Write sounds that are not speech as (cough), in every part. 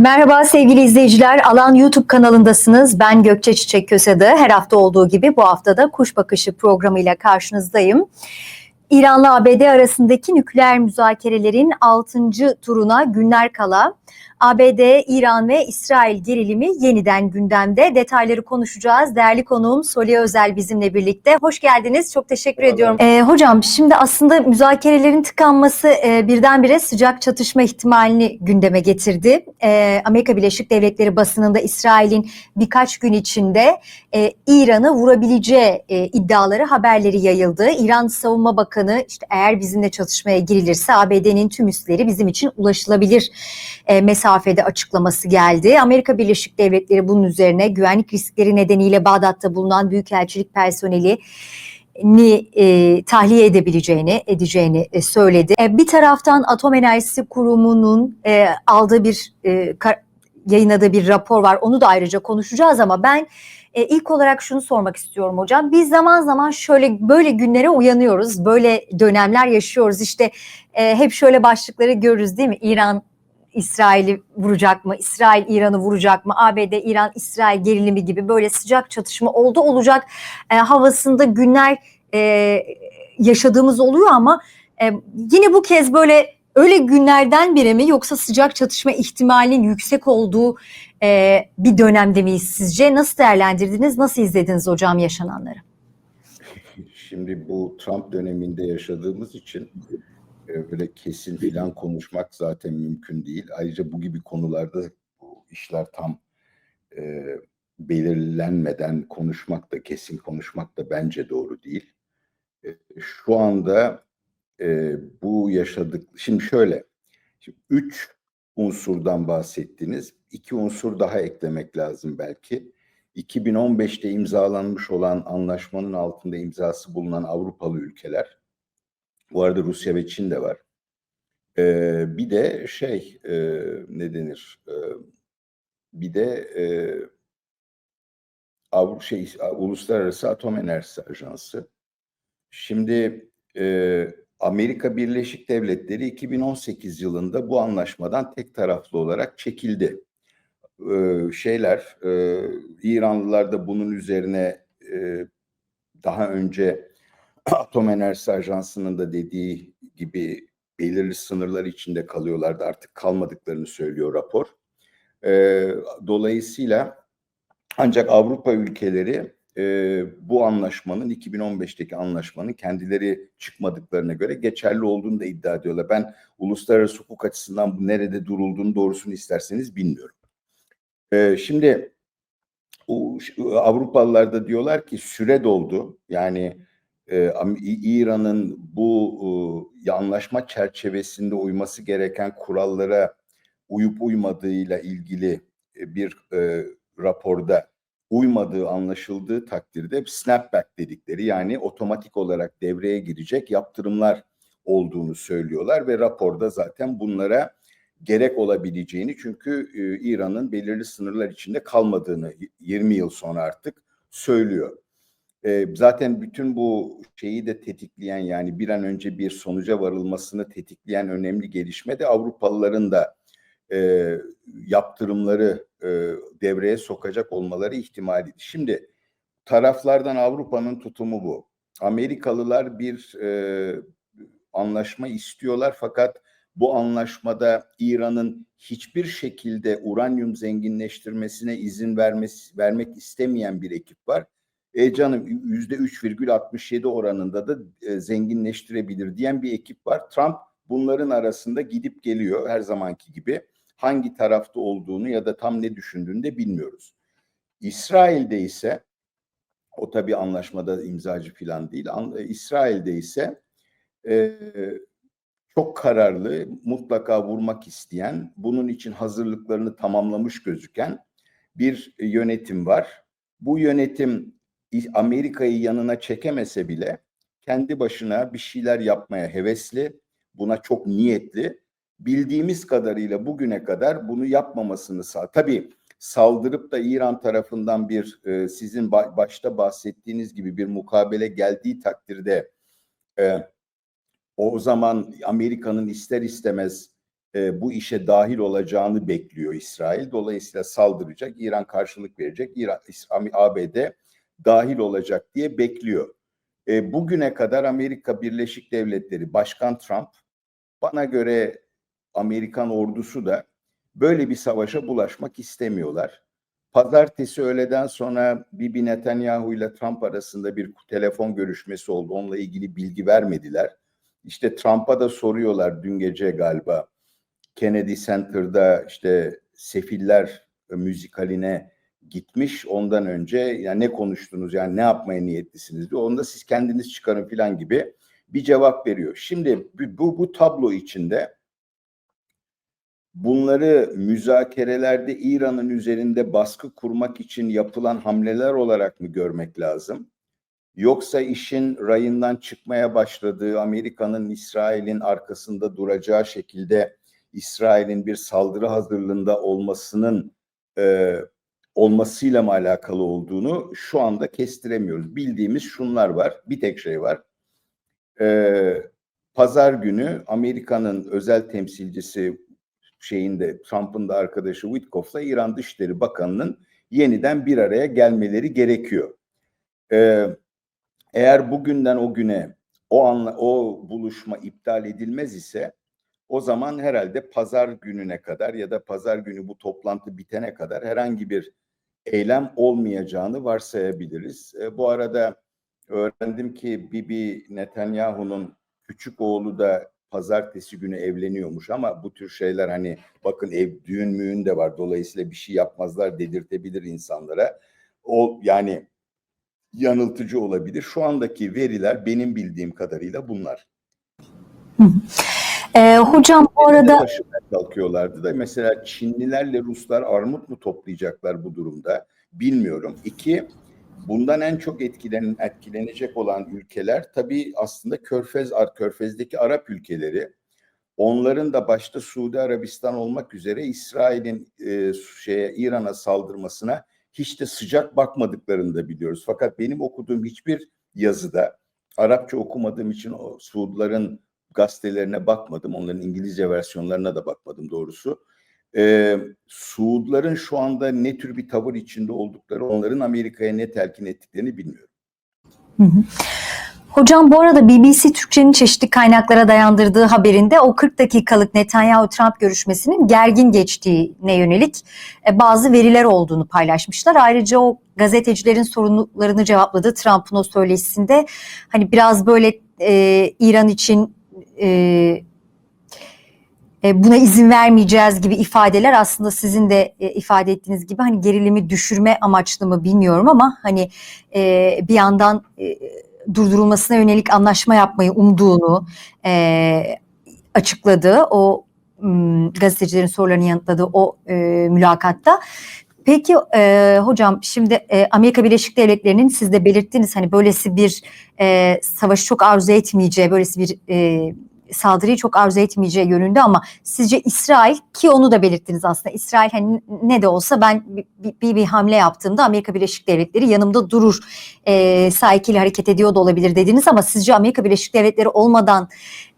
Merhaba sevgili izleyiciler. Alan YouTube kanalındasınız. Ben Gökçe Çiçek Kösedı. Her hafta olduğu gibi bu haftada Kuş Bakışı programıyla karşınızdayım. İran'la ABD arasındaki nükleer müzakerelerin 6. turuna günler kala ABD, İran ve İsrail gerilimi yeniden gündemde. Detayları konuşacağız. Değerli konuğum Soliye Özel bizimle birlikte. Hoş geldiniz. Çok teşekkür Merhaba. ediyorum. Ee, hocam şimdi aslında müzakerelerin tıkanması e, birdenbire sıcak çatışma ihtimalini gündeme getirdi. Ee, Amerika Birleşik Devletleri basınında İsrail'in birkaç gün içinde e, İran'ı vurabileceği e, iddiaları haberleri yayıldı. İran Savunma Bakanı işte eğer bizimle çatışmaya girilirse ABD'nin tüm üsleri bizim için ulaşılabilir e, mesafede açıklaması geldi. Amerika Birleşik Devletleri bunun üzerine güvenlik riskleri nedeniyle Bağdat'ta bulunan büyükelçilik personeli ni e, tahliye edebileceğini edeceğini e, söyledi. E, bir taraftan Atom Enerjisi Kurumu'nun e, aldığı bir e, kar- yayınladığı bir rapor var. Onu da ayrıca konuşacağız ama ben e, ilk olarak şunu sormak istiyorum hocam. Biz zaman zaman şöyle böyle günlere uyanıyoruz. Böyle dönemler yaşıyoruz. İşte e, hep şöyle başlıkları görürüz değil mi? İran İsrail'i vuracak mı? İsrail İran'ı vuracak mı? ABD İran İsrail gerilimi gibi böyle sıcak çatışma oldu olacak e, havasında günler e, yaşadığımız oluyor ama e, yine bu kez böyle öyle günlerden biri mi yoksa sıcak çatışma ihtimalinin yüksek olduğu e, bir dönemde miyiz sizce? Nasıl değerlendirdiniz? Nasıl izlediniz hocam yaşananları? Şimdi bu Trump döneminde yaşadığımız için e, böyle kesin filan konuşmak zaten mümkün değil. Ayrıca bu gibi konularda bu işler tam e, belirlenmeden konuşmak da kesin konuşmak da bence doğru değil. E, şu anda e, bu yaşadık. Şimdi şöyle, şimdi üç unsurdan bahsettiniz. İki unsur daha eklemek lazım belki. 2015'te imzalanmış olan anlaşmanın altında imzası bulunan Avrupalı ülkeler, bu arada Rusya ve Çin de var. Ee, bir de şey e, ne denir? Ee, bir de e, Avru şey Uluslararası Atom Enerjisi Ajansı. Şimdi e, Amerika Birleşik Devletleri 2018 yılında bu anlaşmadan tek taraflı olarak çekildi e, şeyler e, İranlılar da bunun üzerine e, daha önce (clears throat) Atom Enerjisi Ajansı'nın da dediği gibi belirli sınırlar içinde kalıyorlardı. Artık kalmadıklarını söylüyor rapor. E, dolayısıyla ancak Avrupa ülkeleri e, bu anlaşmanın 2015'teki anlaşmanın kendileri çıkmadıklarına göre geçerli olduğunu da iddia ediyorlar. Ben uluslararası hukuk açısından bu nerede durulduğunu doğrusunu isterseniz bilmiyorum. Ee, şimdi o, Avrupalılar da diyorlar ki süre doldu. Yani e, İran'ın bu e, anlaşma çerçevesinde uyması gereken kurallara uyup uymadığıyla ilgili e, bir raporda uymadığı anlaşıldığı takdirde snapback dedikleri yani otomatik olarak devreye girecek yaptırımlar olduğunu söylüyorlar ve raporda zaten bunlara gerek olabileceğini çünkü İran'ın belirli sınırlar içinde kalmadığını 20 yıl sonra artık söylüyor. E, zaten bütün bu şeyi de tetikleyen yani bir an önce bir sonuca varılmasını tetikleyen önemli gelişme de Avrupalıların da e, yaptırımları e, devreye sokacak olmaları ihtimali. Şimdi taraflardan Avrupa'nın tutumu bu. Amerikalılar bir e, anlaşma istiyorlar fakat bu anlaşmada İran'ın hiçbir şekilde uranyum zenginleştirmesine izin vermesi, vermek istemeyen bir ekip var. E canım yüzde 3,67 oranında da e, zenginleştirebilir diyen bir ekip var. Trump bunların arasında gidip geliyor her zamanki gibi. Hangi tarafta olduğunu ya da tam ne düşündüğünü de bilmiyoruz. İsrail'de ise o tabii anlaşmada imzacı falan değil. An- e, İsrail'de ise e, çok kararlı, mutlaka vurmak isteyen, bunun için hazırlıklarını tamamlamış gözüken bir yönetim var. Bu yönetim Amerika'yı yanına çekemese bile kendi başına bir şeyler yapmaya hevesli, buna çok niyetli. Bildiğimiz kadarıyla bugüne kadar bunu yapmamasını sağ. Tabii saldırıp da İran tarafından bir e, sizin başta bahsettiğiniz gibi bir mukabele geldiği takdirde e, o zaman Amerika'nın ister istemez e, bu işe dahil olacağını bekliyor İsrail. Dolayısıyla saldıracak, İran karşılık verecek, İran, ABD dahil olacak diye bekliyor. E, bugüne kadar Amerika Birleşik Devletleri Başkan Trump bana göre Amerikan ordusu da böyle bir savaşa bulaşmak istemiyorlar. Pazartesi öğleden sonra Bibi Netanyahu ile Trump arasında bir telefon görüşmesi oldu. Onunla ilgili bilgi vermediler. İşte Trump'a da soruyorlar dün gece galiba. Kennedy Center'da işte Sefiller müzikaline gitmiş ondan önce yani ne konuştunuz yani ne yapmaya niyetlisiniz diyor. Onda siz kendiniz çıkarın filan gibi bir cevap veriyor. Şimdi bu, bu tablo içinde bunları müzakerelerde İran'ın üzerinde baskı kurmak için yapılan hamleler olarak mı görmek lazım? Yoksa işin rayından çıkmaya başladığı Amerika'nın İsrail'in arkasında duracağı şekilde İsrail'in bir saldırı hazırlığında olmasının e, olmasıyla mı alakalı olduğunu şu anda kestiremiyoruz. Bildiğimiz şunlar var. Bir tek şey var. Ee, Pazar günü Amerika'nın özel temsilcisi şeyinde Trump'ın da arkadaşı Witkoff'la İran Dışişleri Bakanı'nın yeniden bir araya gelmeleri gerekiyor. Ee, eğer bugünden o güne o anla, o buluşma iptal edilmez ise o zaman herhalde pazar gününe kadar ya da pazar günü bu toplantı bitene kadar herhangi bir eylem olmayacağını varsayabiliriz. E, bu arada öğrendim ki Bibi Netanyahu'nun küçük oğlu da pazartesi günü evleniyormuş ama bu tür şeyler hani bakın ev düğün müğün de var dolayısıyla bir şey yapmazlar dedirtebilir insanlara. O yani yanıltıcı olabilir. Şu andaki veriler benim bildiğim kadarıyla bunlar. Ee, hocam bu arada kalkıyorlardı da mesela Çinlilerle Ruslar armut mu toplayacaklar bu durumda bilmiyorum. İki, bundan en çok etkilen, etkilenecek olan ülkeler tabii aslında Körfez, Körfez'deki Arap ülkeleri. Onların da başta Suudi Arabistan olmak üzere İsrail'in e, şeye İran'a saldırmasına hiç de sıcak bakmadıklarını da biliyoruz. Fakat benim okuduğum hiçbir yazıda Arapça okumadığım için o Suudların gazetelerine bakmadım. Onların İngilizce versiyonlarına da bakmadım doğrusu. Ee, Suudların şu anda ne tür bir tavır içinde oldukları, onların Amerika'ya ne telkin ettiklerini bilmiyorum. Hı hı. Hocam bu arada BBC Türkçe'nin çeşitli kaynaklara dayandırdığı haberinde o 40 dakikalık Netanyahu-Trump görüşmesinin gergin geçtiğine yönelik e, bazı veriler olduğunu paylaşmışlar. Ayrıca o gazetecilerin sorunlarını cevapladığı Trump'ın o söyleşisinde hani biraz böyle e, İran için e, e, buna izin vermeyeceğiz gibi ifadeler aslında sizin de e, ifade ettiğiniz gibi hani gerilimi düşürme amaçlı mı bilmiyorum ama hani e, bir yandan e, durdurulmasına yönelik anlaşma yapmayı umduğunu e, açıkladı o gazetecilerin sorularını yanıtladığı o e, mülakatta. Peki e, hocam şimdi e, Amerika Birleşik Devletleri'nin siz de belirttiniz hani böylesi bir e, savaşı çok arzu etmeyeceği, böylesi bir e, saldırıyı çok arzu etmeyeceği yönünde ama sizce İsrail ki onu da belirttiniz aslında İsrail hani ne de olsa ben bir, bir, bir hamle yaptığımda Amerika Birleşik Devletleri yanımda durur e, sahikiyle hareket ediyor da olabilir dediniz ama sizce Amerika Birleşik Devletleri olmadan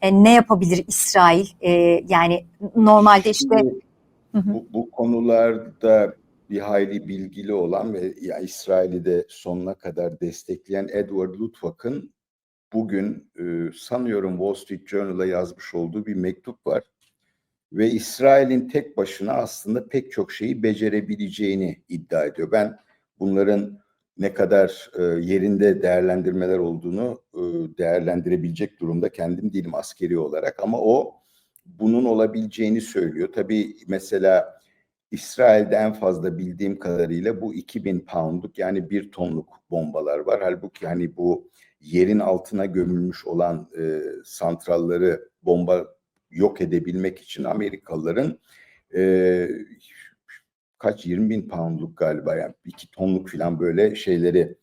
e, ne yapabilir İsrail? E, yani normalde işte bu, bu konularda bir hayli bilgili olan ve ya İsrail'i de sonuna kadar destekleyen Edward Luttwak'ın bugün e, sanıyorum Wall Street Journal'a yazmış olduğu bir mektup var. Ve İsrail'in tek başına aslında pek çok şeyi becerebileceğini iddia ediyor. Ben bunların ne kadar e, yerinde değerlendirmeler olduğunu e, değerlendirebilecek durumda kendim değilim askeri olarak ama o bunun olabileceğini söylüyor. Tabii mesela İsrail'de en fazla bildiğim kadarıyla bu 2000 poundluk yani bir tonluk bombalar var. Halbuki hani bu yerin altına gömülmüş olan e, santralları bomba yok edebilmek için Amerikalıların e, kaç 20 bin poundluk galiba yani iki tonluk falan böyle şeyleri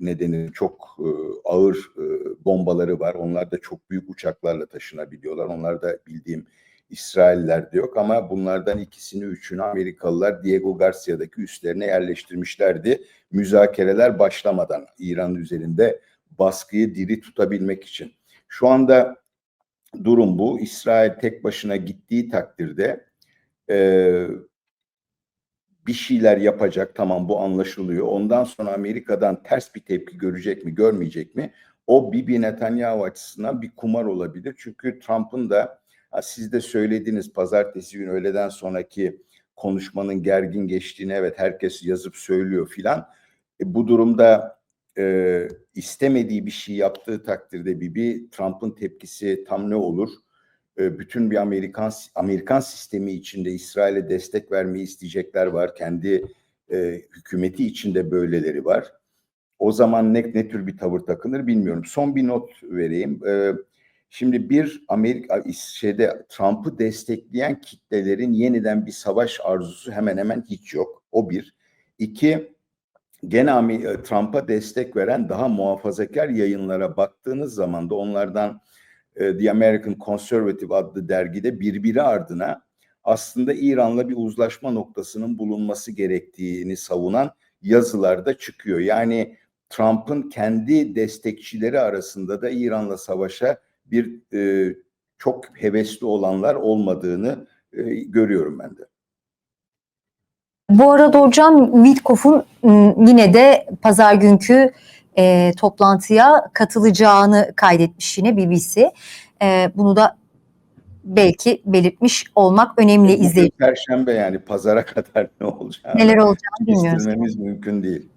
nedeni çok e, ağır e, bombaları var. Onlar da çok büyük uçaklarla taşınabiliyorlar. Onlar da bildiğim İsrailler de yok ama bunlardan ikisini üçünü Amerikalılar Diego Garcia'daki üslerine yerleştirmişlerdi. Müzakereler başlamadan İran üzerinde baskıyı diri tutabilmek için. Şu anda durum bu. İsrail tek başına gittiği takdirde e, bir şeyler yapacak. Tamam bu anlaşılıyor. Ondan sonra Amerika'dan ters bir tepki görecek mi, görmeyecek mi? O Bibi Netanyahu açısından bir kumar olabilir. Çünkü Trump'ın da siz de söylediğiniz pazartesi günü öğleden sonraki konuşmanın gergin geçtiğini evet herkes yazıp söylüyor filan. E, bu durumda e, istemediği bir şey yaptığı takdirde Bibi Trump'ın tepkisi tam ne olur? E, bütün bir Amerikan Amerikan sistemi içinde İsrail'e destek vermeyi isteyecekler var. Kendi e, hükümeti içinde böyleleri var. O zaman ne, ne tür bir tavır takınır bilmiyorum. Son bir not vereyim. E, şimdi bir Amerika şeyde Trump'ı destekleyen kitlelerin yeniden bir savaş arzusu hemen hemen hiç yok. O bir. İki, gene Amer- Trump'a destek veren daha muhafazakar yayınlara baktığınız zaman da onlardan e, The American Conservative adlı dergide birbiri ardına aslında İran'la bir uzlaşma noktasının bulunması gerektiğini savunan yazılar da çıkıyor. Yani Trump'ın kendi destekçileri arasında da İran'la savaşa bir e, çok hevesli olanlar olmadığını e, görüyorum ben de. Bu arada hocam Witkoff'un yine de pazar günkü e, toplantıya katılacağını kaydetmiş yine BBC. E, bunu da belki belirtmiş olmak önemli izleyici. Perşembe yani pazara (laughs) kadar ne olacağını Neler olacağını bilmiyoruz. mümkün değil.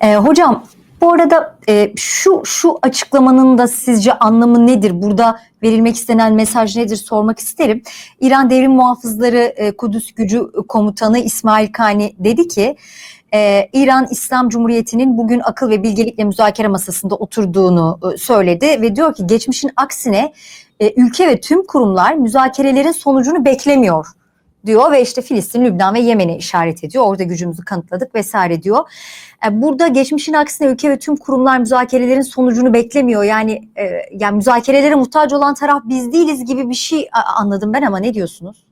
E, hocam bu arada e, şu şu açıklamanın da sizce anlamı nedir? Burada verilmek istenen mesaj nedir sormak isterim. İran Devrim Muhafızları e, Kudüs Gücü Komutanı İsmail Kani dedi ki e, İran İslam Cumhuriyeti'nin bugün akıl ve bilgelikle müzakere masasında oturduğunu e, söyledi ve diyor ki geçmişin aksine e, ülke ve tüm kurumlar müzakerelerin sonucunu beklemiyor diyor ve işte Filistin, Lübnan ve Yemen'e işaret ediyor. Orada gücümüzü kanıtladık vesaire diyor. E, Burada geçmişin aksine ülke ve tüm kurumlar müzakerelerin sonucunu beklemiyor. Yani e, yani müzakerelere muhtaç olan taraf biz değiliz gibi bir şey anladım ben ama ne diyorsunuz?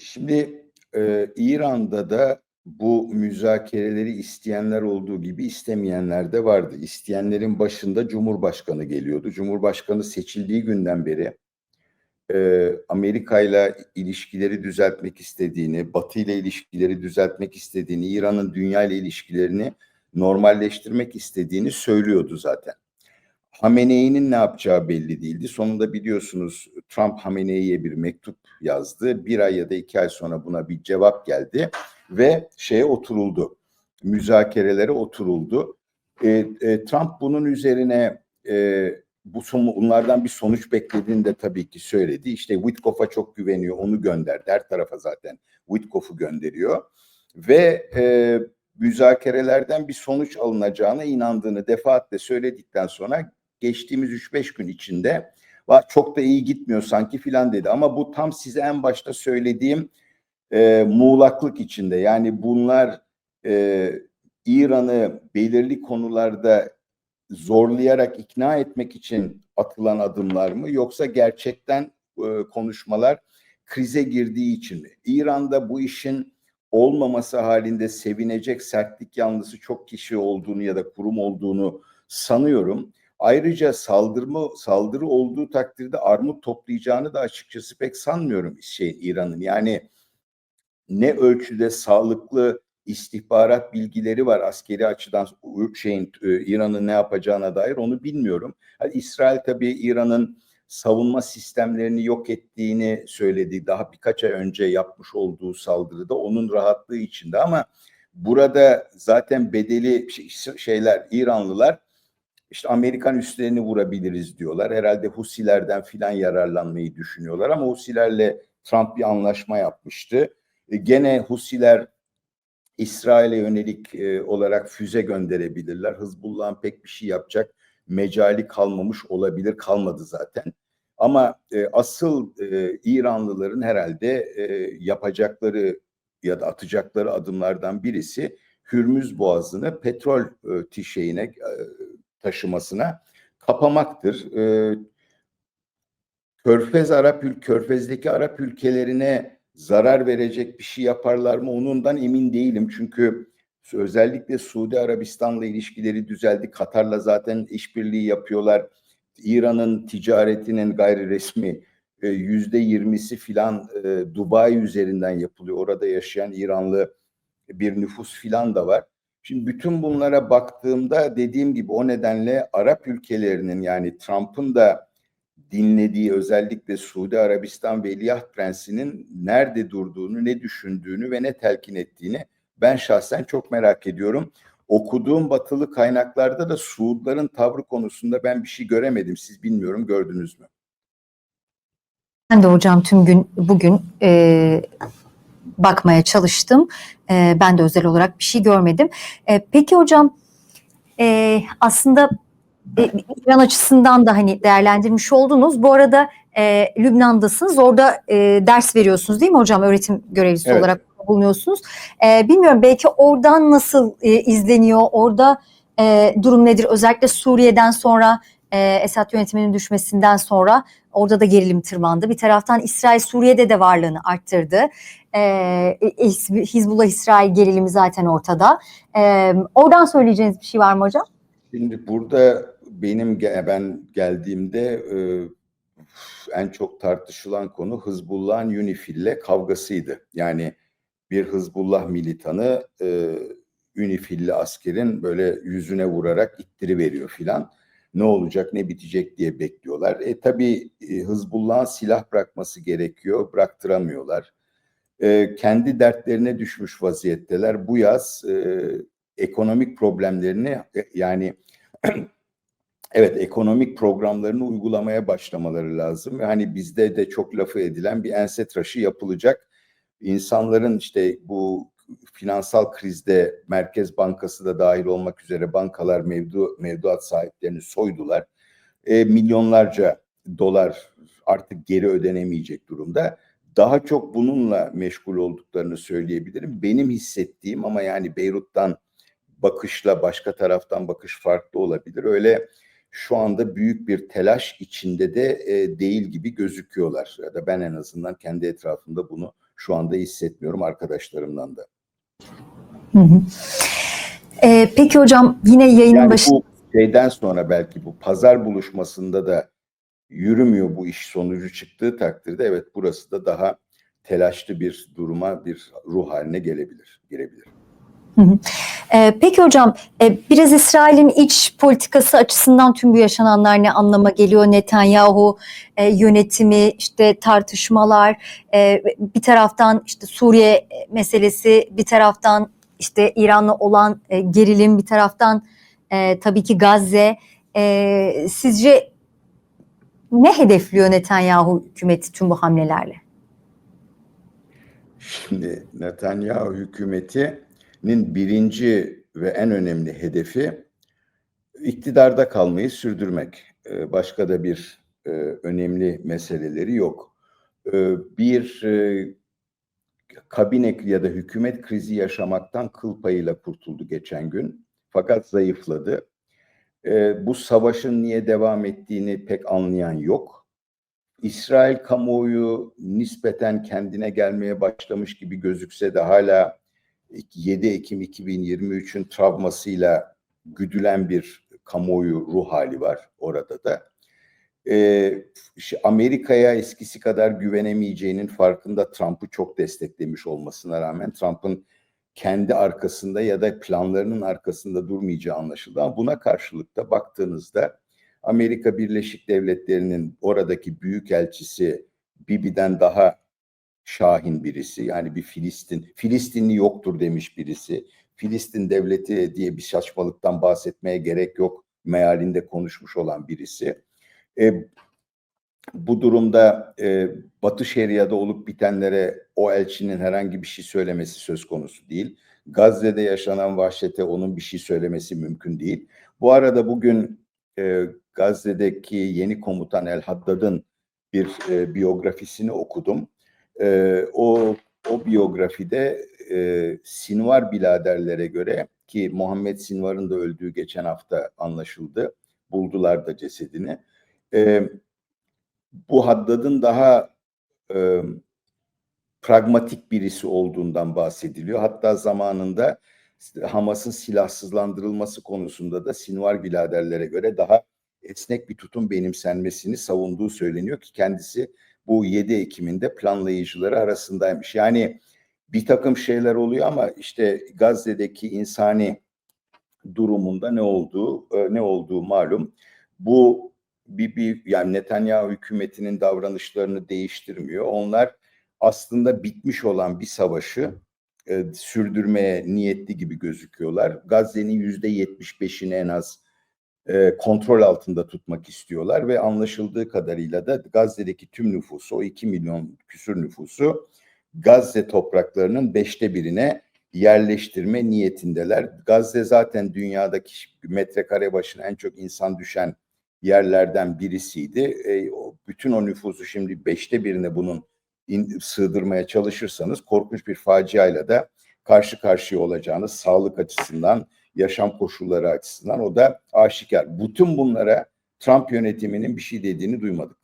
Şimdi e, İran'da da bu müzakereleri isteyenler olduğu gibi istemeyenler de vardı. İsteyenlerin başında Cumhurbaşkanı geliyordu. Cumhurbaşkanı seçildiği günden beri e, Amerika ile ilişkileri düzeltmek istediğini, Batı ile ilişkileri düzeltmek istediğini, İran'ın dünya ile ilişkilerini normalleştirmek istediğini söylüyordu zaten. Hamenei'nin ne yapacağı belli değildi. Sonunda biliyorsunuz Trump Hamenei'ye bir mektup yazdı. Bir ay ya da iki ay sonra buna bir cevap geldi ve şeye oturuldu. Müzakerelere oturuldu. E, e, Trump bunun üzerine e, bu bunlardan bir sonuç beklediğini de tabii ki söyledi. İşte Witkoff'a çok güveniyor, onu gönderdi. Her tarafa zaten Witkoff'u gönderiyor. Ve e, müzakerelerden bir sonuç alınacağına inandığını defaatle söyledikten sonra geçtiğimiz 3-5 gün içinde "Va, çok da iyi gitmiyor sanki filan dedi. Ama bu tam size en başta söylediğim e, muğlaklık içinde. Yani bunlar e, İran'ı belirli konularda zorlayarak ikna etmek için atılan adımlar mı yoksa gerçekten e, konuşmalar krize girdiği için mi? İran'da bu işin olmaması halinde sevinecek sertlik yanlısı çok kişi olduğunu ya da kurum olduğunu sanıyorum. Ayrıca saldırma saldırı olduğu takdirde armut toplayacağını da açıkçası pek sanmıyorum şey İran'ın. Yani ne ölçüde sağlıklı istihbarat bilgileri var askeri açıdan şeyin e, İran'ın ne yapacağına dair onu bilmiyorum. Hani İsrail tabii İran'ın savunma sistemlerini yok ettiğini söyledi. Daha birkaç ay önce yapmış olduğu saldırıda onun rahatlığı içinde ama burada zaten bedeli şey- şeyler İranlılar işte Amerikan üslerini vurabiliriz diyorlar. Herhalde Husilerden filan yararlanmayı düşünüyorlar ama Husilerle Trump bir anlaşma yapmıştı. E, Gene Husiler İsrail'e yönelik e, olarak füze gönderebilirler. Hızbullah'ın pek bir şey yapacak mecali kalmamış olabilir, kalmadı zaten. Ama e, asıl e, İranlıların herhalde e, yapacakları ya da atacakları adımlardan birisi Hürmüz Boğazı'nı petrol e, tişeğine e, taşımasına kapamaktır. E, Körfez Arap Körfez'deki Arap ülkelerine zarar verecek bir şey yaparlar mı onundan emin değilim. Çünkü Özellikle Suudi Arabistan'la ilişkileri düzeldi. Katar'la zaten işbirliği yapıyorlar. İran'ın ticaretinin gayri resmi e, yüzde yirmisi filan e, Dubai üzerinden yapılıyor. Orada yaşayan İranlı bir nüfus filan da var. Şimdi bütün bunlara baktığımda dediğim gibi o nedenle Arap ülkelerinin yani Trump'ın da dinlediği özellikle Suudi Arabistan Veliaht Prensi'nin nerede durduğunu, ne düşündüğünü ve ne telkin ettiğini ben şahsen çok merak ediyorum. Okuduğum batılı kaynaklarda da Suudların tavrı konusunda ben bir şey göremedim. Siz bilmiyorum gördünüz mü? Ben de hocam tüm gün bugün e, bakmaya çalıştım. E, ben de özel olarak bir şey görmedim. E, peki hocam e, aslında İran açısından da hani değerlendirmiş oldunuz. Bu arada e, Lübnan'dasınız. Orada e, ders veriyorsunuz değil mi hocam? Öğretim görevlisi Evet. olarak bulunuyorsunuz. E, bilmiyorum belki oradan nasıl e, izleniyor? Orada e, durum nedir? Özellikle Suriye'den sonra e, Esad yönetiminin düşmesinden sonra orada da gerilim tırmandı. Bir taraftan İsrail Suriye'de de varlığını arttırdı. E, Hizb- Hizbullah İsrail gerilimi zaten ortada. E, oradan söyleyeceğiniz bir şey var mı hocam? Şimdi burada benim ben geldiğimde e, en çok tartışılan konu Hızbullah'ın UNIFIL'le kavgasıydı. Yani bir Hızbullah militanı e, UNIFIL'li askerin böyle yüzüne vurarak ittiri filan. Ne olacak ne bitecek diye bekliyorlar. E tabii e, Hızbullah'ın silah bırakması gerekiyor. Bıraktıramıyorlar. E, kendi dertlerine düşmüş vaziyetteler. Bu yaz e, ekonomik problemlerini e, yani (clears throat) evet ekonomik programlarını uygulamaya başlamaları lazım. Hani bizde de çok lafı edilen bir ense tıraşı yapılacak. İnsanların işte bu finansal krizde Merkez Bankası da dahil olmak üzere bankalar mevdu, mevduat sahiplerini soydular. E, milyonlarca dolar artık geri ödenemeyecek durumda. Daha çok bununla meşgul olduklarını söyleyebilirim. Benim hissettiğim ama yani Beyrut'tan bakışla başka taraftan bakış farklı olabilir. Öyle şu anda büyük bir telaş içinde de e, değil gibi gözüküyorlar. Ya da ben en azından kendi etrafımda bunu şu anda hissetmiyorum arkadaşlarımdan da. Hı hı. E, peki hocam yine yayının Yani başında bu şeyden sonra belki bu pazar buluşmasında da yürümüyor bu iş sonucu çıktığı takdirde evet burası da daha telaşlı bir duruma bir ruh haline gelebilir, girebilir. Ee, peki hocam e, biraz İsrail'in iç politikası açısından tüm bu yaşananlar ne anlama geliyor? Netanyahu e, yönetimi, işte tartışmalar, e, bir taraftan işte Suriye meselesi, bir taraftan işte İran'la olan e, gerilim, bir taraftan e, tabii ki Gazze. E, sizce ne hedefliyor Netanyahu hükümeti tüm bu hamlelerle? Şimdi Netanyahu hükümetinin birinci ve en önemli hedefi iktidarda kalmayı sürdürmek. Ee, Başka da bir e, önemli meseleleri yok. Ee, Bir e, kabine ya da hükümet krizi yaşamaktan kıl payıyla kurtuldu geçen gün. Fakat zayıfladı. Ee, Bu savaşın niye devam ettiğini pek anlayan yok. İsrail kamuoyu nispeten kendine gelmeye başlamış gibi gözükse de hala 7 Ekim 2023'ün travmasıyla güdülen bir kamuoyu ruh hali var orada da. Ee, Amerika'ya eskisi kadar güvenemeyeceğinin farkında Trump'ı çok desteklemiş olmasına rağmen Trump'ın kendi arkasında ya da planlarının arkasında durmayacağı anlaşıldı. Ama buna karşılık da baktığınızda Amerika Birleşik Devletleri'nin oradaki büyükelçisi Bibi'den daha şahin birisi. Yani bir Filistin, Filistinli yoktur demiş birisi. Filistin devleti diye bir saçmalıktan bahsetmeye gerek yok mealinde konuşmuş olan birisi. E, bu durumda e, Batı Şeria'da olup bitenlere o elçinin herhangi bir şey söylemesi söz konusu değil. Gazze'de yaşanan vahşete onun bir şey söylemesi mümkün değil. Bu arada bugün e, Gazze'deki yeni komutan El Haddad'ın bir e, biyografisini okudum. E, o o biyografide e, Sinvar biladerlere göre ki Muhammed Sinvar'ın da öldüğü geçen hafta anlaşıldı. Buldular da cesedini. E, bu Haddad'ın daha e, pragmatik birisi olduğundan bahsediliyor. Hatta zamanında Hamas'ın silahsızlandırılması konusunda da Sinvar biraderlere göre daha esnek bir tutum benimsenmesini savunduğu söyleniyor ki kendisi bu 7 Ekim'inde planlayıcıları arasındaymış. Yani bir takım şeyler oluyor ama işte Gazze'deki insani durumunda ne olduğu e, ne olduğu malum. Bu bir, bir yani Netanyahu hükümetinin davranışlarını değiştirmiyor. Onlar aslında bitmiş olan bir savaşı e, sürdürmeye niyetli gibi gözüküyorlar. Gazze'nin yüzde yetmiş beşini en az e, kontrol altında tutmak istiyorlar ve anlaşıldığı kadarıyla da Gazze'deki tüm nüfusu, o 2 milyon küsür nüfusu Gazze topraklarının beşte birine yerleştirme niyetindeler. Gazze zaten dünyadaki metrekare başına en çok insan düşen yerlerden birisiydi. E, o, bütün o nüfusu şimdi beşte birine bunun in, sığdırmaya çalışırsanız korkunç bir faciayla da karşı karşıya olacağınız sağlık açısından, yaşam koşulları açısından o da aşikar. Bütün bunlara Trump yönetiminin bir şey dediğini duymadık.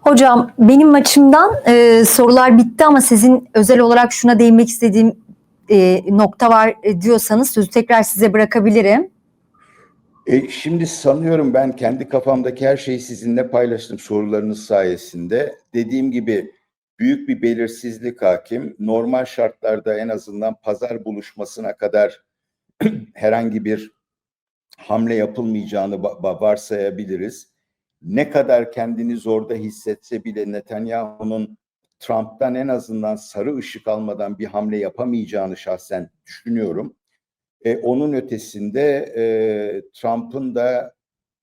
Hocam benim açımdan e, sorular bitti ama sizin özel olarak şuna değinmek istediğim e, nokta var e, diyorsanız sözü tekrar size bırakabilirim. E, şimdi sanıyorum ben kendi kafamdaki her şeyi sizinle paylaştım sorularınız sayesinde. Dediğim gibi büyük bir belirsizlik hakim. Normal şartlarda en azından pazar buluşmasına kadar (clears throat) herhangi bir hamle yapılmayacağını va- varsayabiliriz. Ne kadar kendini zorda hissetse bile Netanyahu'nun Trump'tan en azından sarı ışık almadan bir hamle yapamayacağını şahsen düşünüyorum. E, onun ötesinde e, Trump'ın da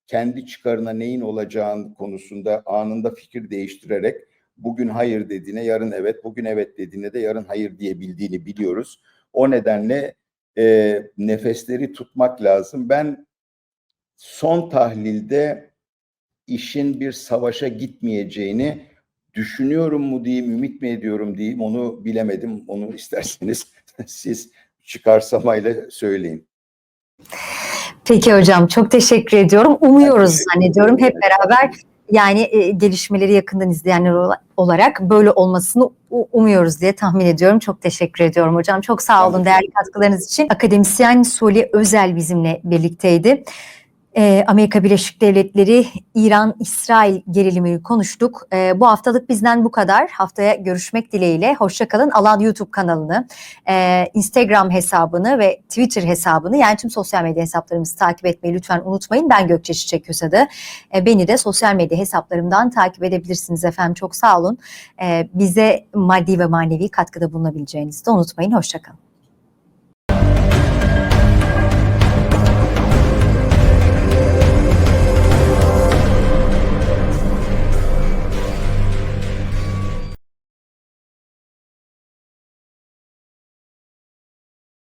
kendi çıkarına neyin olacağını konusunda anında fikir değiştirerek bugün hayır dediğine yarın evet, bugün evet dediğine de yarın hayır diyebildiğini biliyoruz. O nedenle e, nefesleri tutmak lazım. Ben son tahlilde işin bir savaşa gitmeyeceğini düşünüyorum mu diyeyim, ümit mi ediyorum diyeyim onu bilemedim. Onu (laughs) isterseniz siz çıkarsamayla söyleyin. Peki hocam çok teşekkür ediyorum. Umuyoruz zannediyorum hep beraber yani e, gelişmeleri yakından izleyenler ola- olarak böyle olmasını umuyoruz diye tahmin ediyorum. Çok teşekkür ediyorum hocam. Çok sağ olun de değerli katkılarınız için. Akademisyen Soli Özel bizimle birlikteydi. Ee, Amerika Birleşik Devletleri, İran, İsrail gerilimini konuştuk. Ee, bu haftalık bizden bu kadar. Haftaya görüşmek dileğiyle. Hoşçakalın. Alan YouTube kanalını, e, Instagram hesabını ve Twitter hesabını yani tüm sosyal medya hesaplarımızı takip etmeyi lütfen unutmayın. Ben Gökçe Çiçek Köse'de. E, beni de sosyal medya hesaplarımdan takip edebilirsiniz efendim. Çok sağ olun. E, bize maddi ve manevi katkıda bulunabileceğinizi de unutmayın. Hoşçakalın.